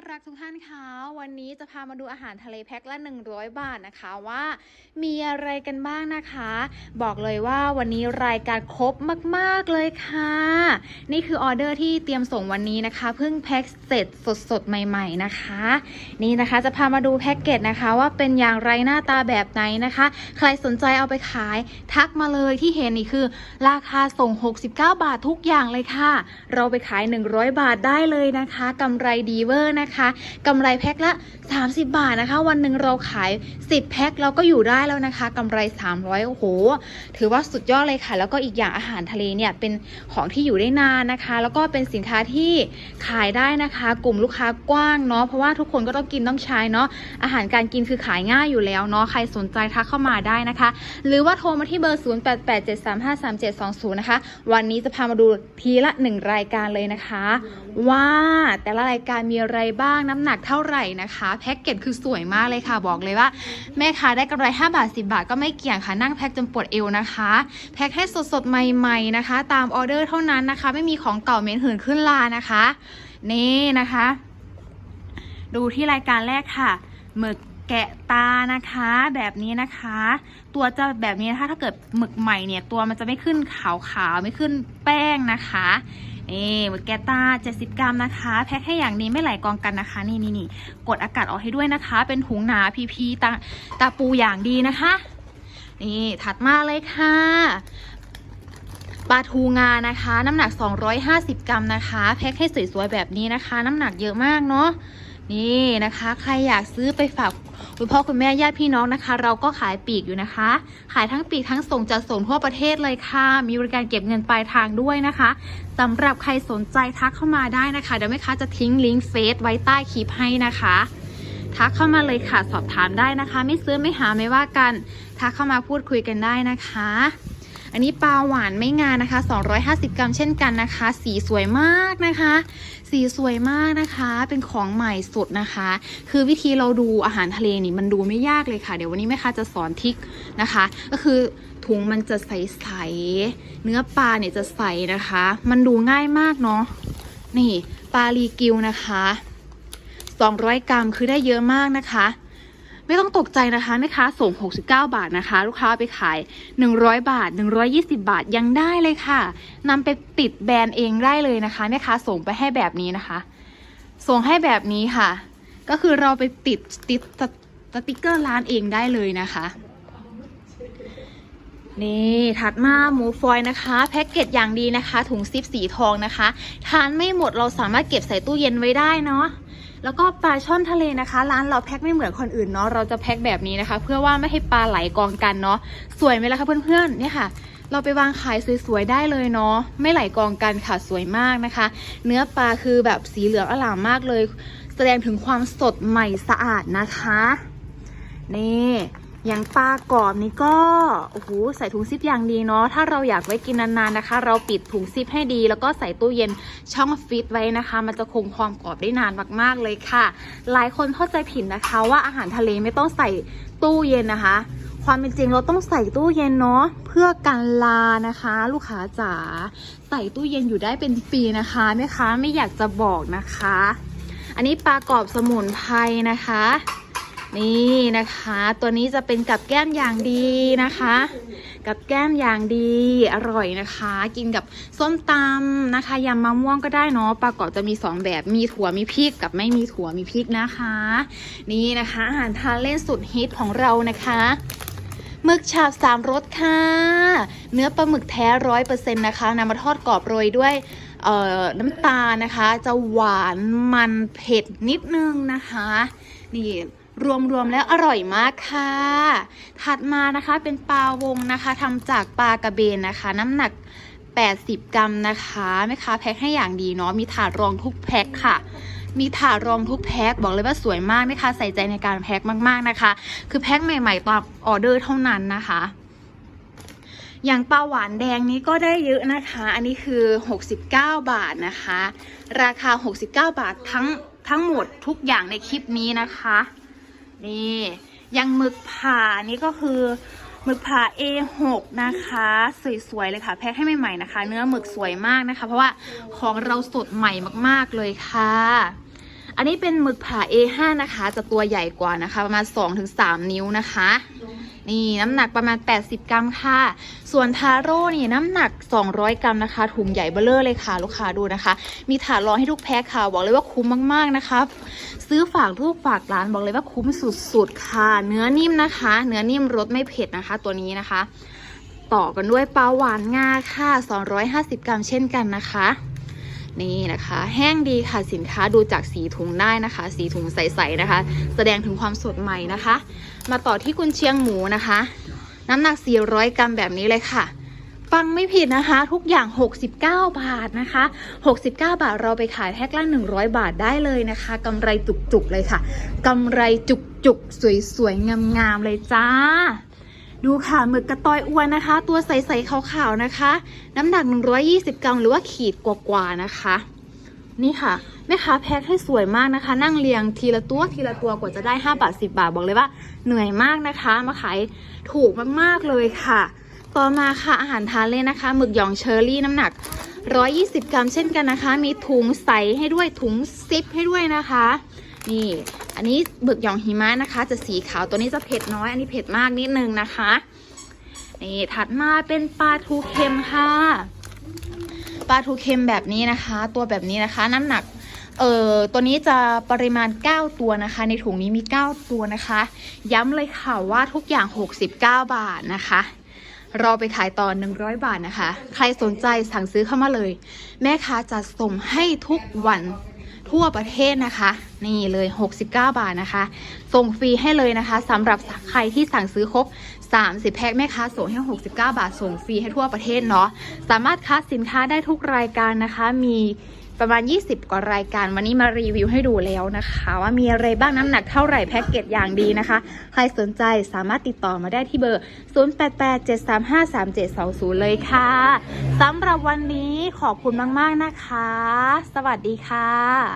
รักทุกท่านคะวันนี้จะพามาดูอาหารทะเลแพ็คละ 100 บาทนะคะว่า มีอะไรกันบ้างนะคะ บอกเลยว่าวันนี้รายการครบมากๆเลยค่ะ นี่คือออเดอร์ที่เตรียมส่งวันนี้นะคะเพิ่งแพ็คเสร็จสดๆ ใหม่ ๆนะคะ นี่นะคะจะพามาดูแพ็กเกจนะคะ ว่าเป็นอย่างไรหน้าตาแบบไหนนะคะ ใครสนใจเอาไปขาย ทักมาเลยที่เห็นนี่คือ ราคาส่ง 69 บาททุกอย่างเลยค่ะ เราไปขาย 100 บาทได้เลยนะคะกำไรดีเวอร์นะคะกำไรแพ็คละ 30 บาทนะคะ วันหนึ่งเราขาย 10 แพ็คเราก็อยู่ได้แล้วนะคะกำไร 300โอ้โหถือว่าสุดยอดเลยค่ะ แล้วก็อีกอย่างอาหารทะเลเนี่ยเป็นของที่อยู่ได้นานนะคะ แล้วก็เป็นสินค้าที่ขายได้นะคะ กลุ่มลูกค้ากว้างเนาะเพราะว่าทุกคนก็ต้องกินต้องใช้เนาะอาหารการกินคือขายง่ายอยู่แล้วเนาะใครสนใจทักเข้ามาได้นะคะ หรือว่าโทรมาที่เบอร์ 0887353720 นะคะ วันนี้จะพามาดูทีละหนึ่งรายการเลยนะคะ ว่าแต่ละรายการมีอะไรบ้างน้ำหนักเท่าไหร่นะคะ แพ็กเกจคือสวยมากเลยค่ะบอกเลยว่า แม่ค้าได้กำไร 5 บาท 10 บาทก็ไม่เกี่ยงค่ะนั่งแพ็กจนปวดเอวนะคะ แพ็กให้สดๆ ใหม่ ๆนะคะ ตามออเดอร์เท่านั้นนะคะ ไม่มีของเก่าเหม็นหืนขึ้นลานะคะ นี่นะคะ ดูที่รายการแรกค่ะหมึก แกะตานะคะแบบนี้นะคะ ตัวจะแบบนี้นะคะถ้าเกิดหมึกใหม่เนี่ยตัวมันจะไม่ขึ้นขาวๆไม่ขึ้นแป้งนะคะนี่หมึกแกะตา 70 กรัมนะคะ แพ็คให้อย่างนี้ไม่ไหลกองกันนะคะ นี่นี่นี่กดอากาศออกให้ด้วยนะคะ เป็นถุงหนาพีพีตาตาปูอย่างดีนะคะ นี่ถัดมาเลยค่ะปลาทูงานะคะ น้ำหนัก 250 กรัมนะคะ แพ็คให้สวยๆแบบนี้นะคะ น้ำหนักเยอะมากเนาะ นี่นะคะ ใครอยากซื้อไปฝากคุณพ่อคุณแม่ญาติพี่น้องนะคะ เราก็ขายปีกอยู่นะคะ ขายทั้งปีกทั้งส่งจัดส่งทั่วประเทศเลยค่ะ มีบริการเก็บเงินปลายทางด้วยนะคะสำหรับใครสนใจทักเข้ามาได้นะคะเดี๋ยวแม่ค้าจะทิ้งลิงก์เฟซไว้ใต้คลิปให้นะคะ ทักเข้ามาเลยค่ะสอบถามได้นะคะ ไม่ซื้อไม่หาไม่ว่ากัน ทักเข้ามาพูดคุยกันได้นะคะ อันนี้ปลาหวานไม่งานนะคะ 250 กรัมเช่นกันนะคะ สีสวยมากนะคะ สีสวยมากนะคะ เป็นของใหม่สุดนะคะ คือวิธีเราดูอาหารทะเลนี่มันดูไม่ยากเลยค่ะ เดี๋ยววันนี้แม่ค้าจะสอนทิกนะคะ ก็คือถุงมันจะใสๆ เนื้อปลาเนี่ยจะใสนะคะ มันดูง่ายมากเนาะ นี่ปลาลีกิวนะคะ 200 กรัมคือได้เยอะมากนะคะ ไม่ต้องตกใจนะคะแม่ค้าส่ง 69 บาทนะคะ ลูกค้าไปขาย 100 บาท 120 บาทยังได้เลยค่ะนำไปติดแบรนด์เองได้เลยนะคะแม่ค้าส่งไปให้แบบนี้นะคะ ส่งให้แบบนี้ค่ะ ก็คือเราไปติดติดสติกเกอร์ร้านเองได้เลยนะคะนี่ถัดมาหมูฟอยนะคะ แพ็กเกจอย่างดีนะคะ ถุงซิปสีทองนะคะ ทานไม่หมดเราสามารถเก็บใส่ตู้เย็นไว้ได้เนาะ แล้วก็ปลาช่อนทะเลนะคะ ร้านเราแพ็คไม่เหมือนคนอื่นเนาะเราจะแพ็คแบบนี้นะคะ เพื่อว่าไม่ให้ปลาไหลกองกันเนาะสวยไหมล่ะคะเพื่อนๆเนี่ยค่ะ เราไปวางขายสวยๆได้เลยเนาะไม่ไหลกองกันค่ะสวยมากนะคะ เนื้อปลาคือแบบสีเหลืองอล่ามมากเลย แสดงถึงความสดใหม่สะอาดนะคะนี่ อย่างปลากรอบนี่ก็โอ้โหใส่ถุงซิปอย่างดีเนาะถ้าเราอยากไว้กินนานๆนะคะ เราปิดถุงซิปให้ดี แล้วก็ใส่ตู้เย็นช่องฟิตไว้นะคะ มันจะคงความกรอบได้นานมากๆเลยค่ะ หลายคนเข้าใจผิดนะคะ ว่าอาหารทะเลไม่ต้องใส่ตู้เย็นนะคะ ความเป็นจริงเราต้องใส่ตู้เย็นเนาะเพื่อกันลานะคะ ลูกค้าจ๋าใส่ตู้เย็นอยู่ได้เป็นปีนะคะแม่ค้าไม่อยากจะบอกนะคะ อันนี้ปลากรอบสมุนไพรนะคะ นี่นะคะ ตัวนี้จะเป็นกับแก้มอย่างดีนะคะ กับแก้มอย่างดีอร่อยนะคะ กินกับส้มตำนะคะยำมะม่วงก็ได้เนาะปลากรอบจะมีสองแบบมีถั่วมีพริกกับไม่มีถั่วมีพริกนะคะ นี่นะคะอาหารทานเล่นสุดฮิตของเรานะคะหมึกฉาบสามรสค่ะ เนื้อปลาหมึกแท้ร้อยเปอร์เซ็นต์นะคะนำมาทอดกรอบโรยด้วยน้ำตาลนะคะ จะหวานมันเผ็ดนิดนึงนะคะ นี่ รวมๆแล้วอร่อยมากค่ะ ถัดมานะคะเป็นปลาวงนะคะทำจากปลากระเบนนะคะ น้ำหนัก 80 กรัมนะคะแม่ค้าแพ็คให้อย่างดีเนาะมีถาดรองทุกแพ็คค่ะมีถาดรองทุกแพ็คบอกเลยว่าสวยมากนะคะใส่ใจในการแพ็คมากๆนะคะ คือแพ็คใหม่ๆตามออเดอร์เท่านั้นนะคะ อย่างปลาหวานแดงนี้ก็ได้เยอะนะคะ อันนี้คือ 69 บาทนะคะ ราคา 69 บาททั้งทั้งหมดทุกอย่างในคลิปนี้นะคะ นี่ยังหมึกผ่านี่ก็คือหมึกผ่า A6 นะคะ สวยๆเลยค่ะ แพ็คให้ใหม่ๆนะคะ เนื้อหมึกสวยมากนะคะ เพราะว่าของเราสดใหม่มากๆเลยค่ะ อันนี้เป็นหมึกผ่า A5 นะคะ จะตัวใหญ่กว่านะคะ ประมาณ 2-3 นิ้วนะคะ นี่น้ำหนักประมาณ 80 กรัมค่ะ ส่วนทาโร่นี่น้ำหนัก 200 กรัมนะคะ ถุงใหญ่เบ้อเลอเลยค่ะ ลูกค้าดูนะคะ มีถาดรองให้ทุกแพ็คค่ะ บอกเลยว่าคุ้มมากๆนะคะซื้อฝากลูกฝากร้านบอกเลยว่าคุ้มสุดๆค่ะ เนื้อนิ่มนะคะ เนื้อนิ่มรสไม่เผ็ดนะคะ ตัวนี้นะคะ ต่อกันด้วยปลาหวานงาค่ะ 250 กรัมเช่นกันนะคะ นี่นะคะ แห้งดีค่ะสินค้าดูจากสีถุงได้นะคะ สีถุงใสๆนะคะ แสดงถึงความสดใหม่นะคะ มาต่อที่กุนเชียงหมูนะคะ น้ำหนัก 400 กรัมแบบนี้เลยค่ะฟังไม่ผิดนะคะ ทุกอย่าง 69 บาทนะคะ 69 บาทเราไปขายแพ็คละ 100 บาทได้เลยนะคะกำไรจุกๆเลยค่ะกำไรจุกๆ สวยๆงามๆเลยจ้า ดูค่ะหมึกกระตอยอ้วนนะคะ ตัวใสๆขาวๆนะคะ น้ำหนัก 120 กรัมหรือว่าขีดกว่าๆนะคะ นี่ค่ะแม่ค้าแพ็คให้สวยมากนะคะ นั่งเรียงทีละตัวทีละตัวกว่าจะได้ 5 บาท 10 บาท บอกเลยว่าเหนื่อยมากนะคะ มาขายถูกมากๆเลยค่ะ ต่อมาค่ะอาหารทานเล่นนะคะหมึกหยองเชอรี่น้ำหนัก 120 กรัมเช่นกันนะคะ มีถุงใสให้ด้วยถุงซิปให้ด้วยนะคะ นี่ อันนี้หมึกหยองหิมะนะคะ จะสีขาวตัวนี้จะเผ็ดน้อย อันนี้เผ็ดมากนิดนึงนะคะนี่ถัดมาเป็นปลาทูเค็มค่ะปลาทูเค็มแบบนี้นะคะ ตัวแบบนี้นะคะ น้ำหนักเอ่อตัวนี้จะปริมาณ 9 ตัวนะคะ ในถุงนี้มี 9 ตัวนะคะ ย้ำเลยค่ะว่าทุกอย่าง 69 บาทนะคะเราไปขายต่อ 100 บาทนะคะ ใครสนใจสั่งซื้อเข้ามาเลย แม่ค้าจะส่งให้ทุกวัน ทั่วประเทศนะคะ นี่เลย 69 บาทนะคะ ส่งฟรีให้เลยนะคะสำหรับใครที่สั่งซื้อครบ 30 แพ็คแม่ค้าส่งให้ 69 บาทส่งฟรีให้ทั่วประเทศเนาะสามารถคัดสินค้าได้ทุกรายการนะคะมี ประมาณ 20 กว่ารายการ วันนี้มารีวิวให้ดูแล้วนะคะ ว่ามีอะไรบ้างน้ำหนักเท่าไหร่แพ็กเกจอย่างดีนะคะ ใครสนใจสามารถติดต่อมาได้ที่เบอร์ 0887353720 เลยค่ะสำหรับวันนี้ขอบคุณมาก ๆ นะคะ สวัสดีค่ะ